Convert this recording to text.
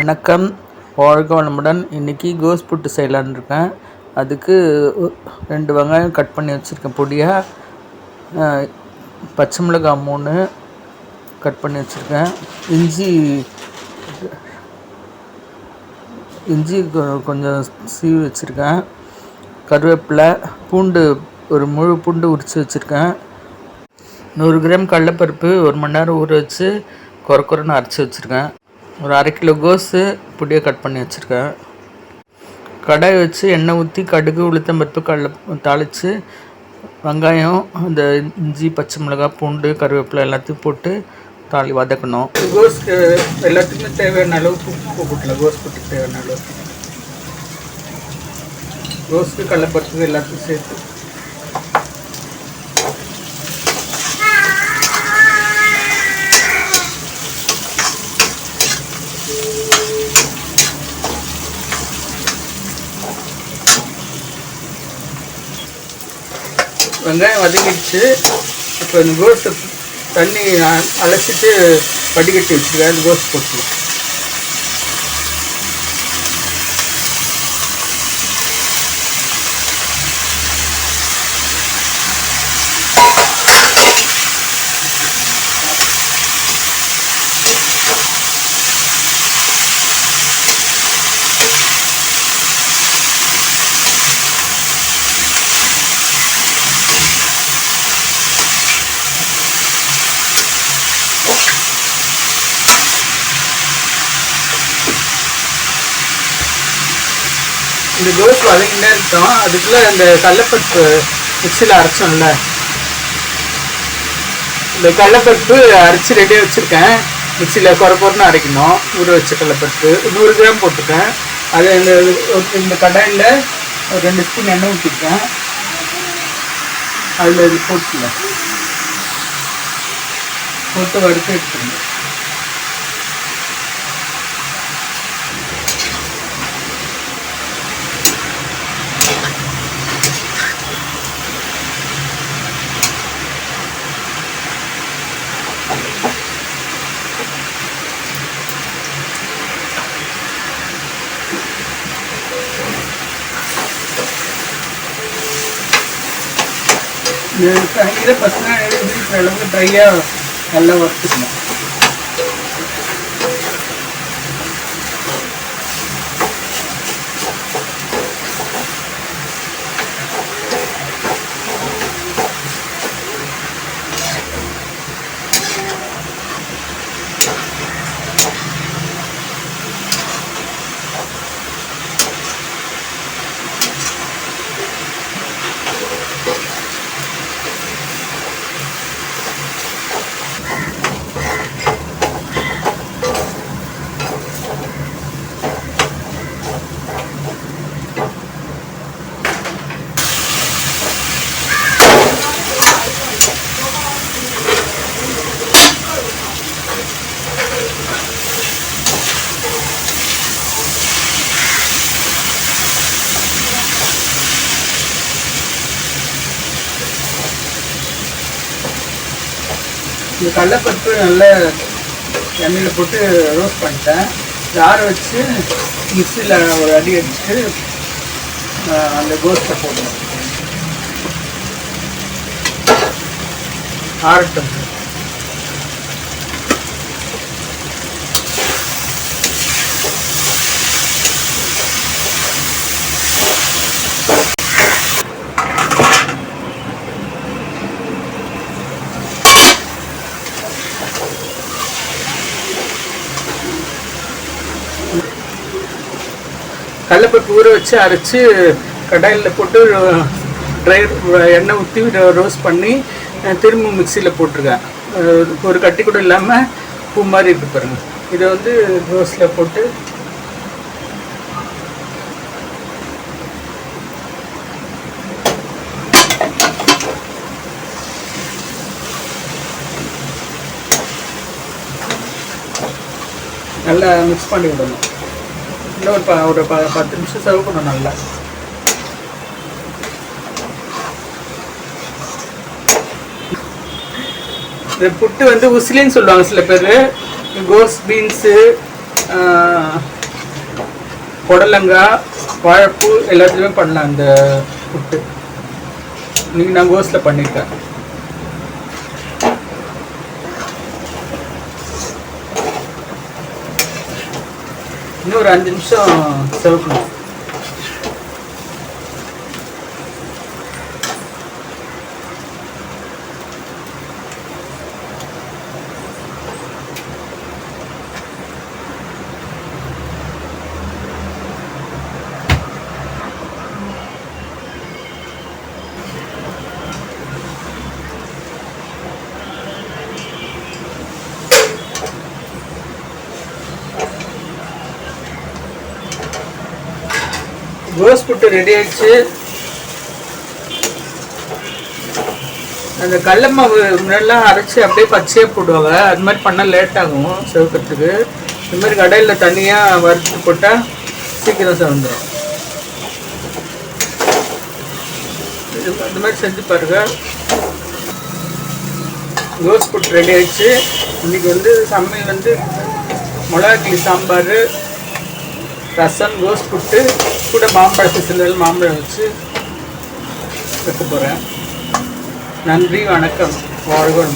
வணக்கம். வாழ்க வளமுடன். இன்றைக்கி கோஸ் புட்டு செய்யலான்னு இருக்கேன். அதுக்கு ரெண்டு வெங்காயம் கட் பண்ணி வச்சுருக்கேன். பொடியாக பச்சை மிளகாய் மூணு கட் பண்ணி வச்சுருக்கேன். இஞ்சி இஞ்சி கொஞ்சம் சீவி வச்சுருக்கேன். கருவேப்பிலை பூண்டு ஒரு முழு பூண்டு உரித்து வச்சுருக்கேன். நூறு கிராம் கடலப்பருப்பு ஒரு மணி நேரம் ஊற வச்சு குறை குறைன்னு அரைச்சி வச்சுருக்கேன். ஒரு அரை கிலோ கோஸு பொடியாக கட் பண்ணி வச்சுருக்கேன். கடாய் வச்சு எண்ணெய் ஊற்றி கடுகு உளுத்தம்பருப்பு கடலை தாளித்து வெங்காயம் அந்த இஞ்சி பச்சை மிளகாய் பூண்டு கருவேப்பிலை எல்லாத்தையும் போட்டு தாளி வதக்கணும். கோஸ்க்கு எல்லாத்துக்குமே தேவையான அளவுக்கு உப்பு போட்டல கோஸ் போட்டு தேவையான அளவுக்கு கோஸ்க்கு கடலைப்பருப்பு எல்லாத்தையும் சேர்த்து வெங்காயம் வதங்கிடுச்சு இப்போ இந்த கோஸ்ட்டு தண்ணி அ- அலசிட்டு வடிகட்டி வச்சுருக்கேன். அந்த கோஸ்ட் போட்டுருவோம் இந்த கோஸ் வதங்கிட்டே இருக்கோம் அதுக்குள்ளே இந்த கடலப்பருப்பு மிக்சியில் அரைச்சோம்ல. இந்த கடலப்பருப்பு அரைச்சி ரெடியாக வச்சுருக்கேன். மிக்சியில் குறை பொருன்னு அரைக்கணும். ஊற வச்ச கடலப்பருப்பு நூறு கிராம் போட்டிருக்கேன். அது இந்த இந்த கடாயில் ஒரு ரெண்டு ஸ்பூன் எண்ணெய் ஊற்றிருக்கேன் அதில் இது போட்டுல போட்டு வறுத்து எடுத்துருங்க கையில் பசங்க எழுதி அளவுக்கு ட்ரையாக நல்லா வறுத்துக்கணும் இந்த கடலைப்பருப்பு நல்ல எண்ணெயில் போட்டு ரோஸ்ட் பண்ணிட்டேன். ஆற வச்சு மிக்சியில் ஒரு அடி அடிச்சுட்டு அந்த கோஸ்ட்டை போடணும். ஆரட்டும் கடலைப்பருப்பு ஊற வச்சு அரைச்சி கடாயில் போட்டு ட்ரை எண்ணெய் ஊற்றி ரோஸ்ட் பண்ணி திரும்ப மிக்சியில் போட்டிருக்கேன். ஒரு கட்டி கூட இல்லாமல் பூ மாதிரி இருக்கு பாருங்க. இதை வந்து ரோஸில் போட்டு நல்லா மிக்ஸ் பண்ணி விடணும். இல்லை ஒரு ப ஒரு ப பத்து நிமிஷம் சர்வ் பண்ணணும் நல்லா. இந்த புட்டு வந்து உசிலின்னு சொல்லுவாங்க சில பேர். கோஸ் பீன்ஸு புடலங்காய் வாழைப்பூ எல்லாத்துலேயுமே பண்ணலாம் இந்த புட்டு. இன்னைக்கு நான் கோஸில் பண்ணியிருக்கேன் இன்னும் ஒரு அஞ்சு நிமிஷம் செவக்கணும் கோஸ் புட்டு ரெடி ஆயிடுச்சு. அந்த கடல மாவு முன்னெல்லாம் அரைச்சி அப்படியே பச்சையாக போடுவாங்க. அது மாதிரி பண்ணால் லேட் ஆகும் செவக்கிறதுக்கு. இது மாதிரி கடையில் தனியாக வறுத்து போட்டால் சீக்கிரம் செவந்துடும் இது அந்த மாதிரி செஞ்சு பாருங்கள் கோஸ் புட்டு ரெடி ஆயிடுச்சு. இன்றைக்கி வந்து சமையல் வந்து மிளகா சாம்பார் ரசம் கோஸ் புட்டு கூட மாம்பழத்தை சீசனில் மாம்பழம் வச்சு வைக்க போகிறேன் நன்றி வணக்கம். வாழ்வோம்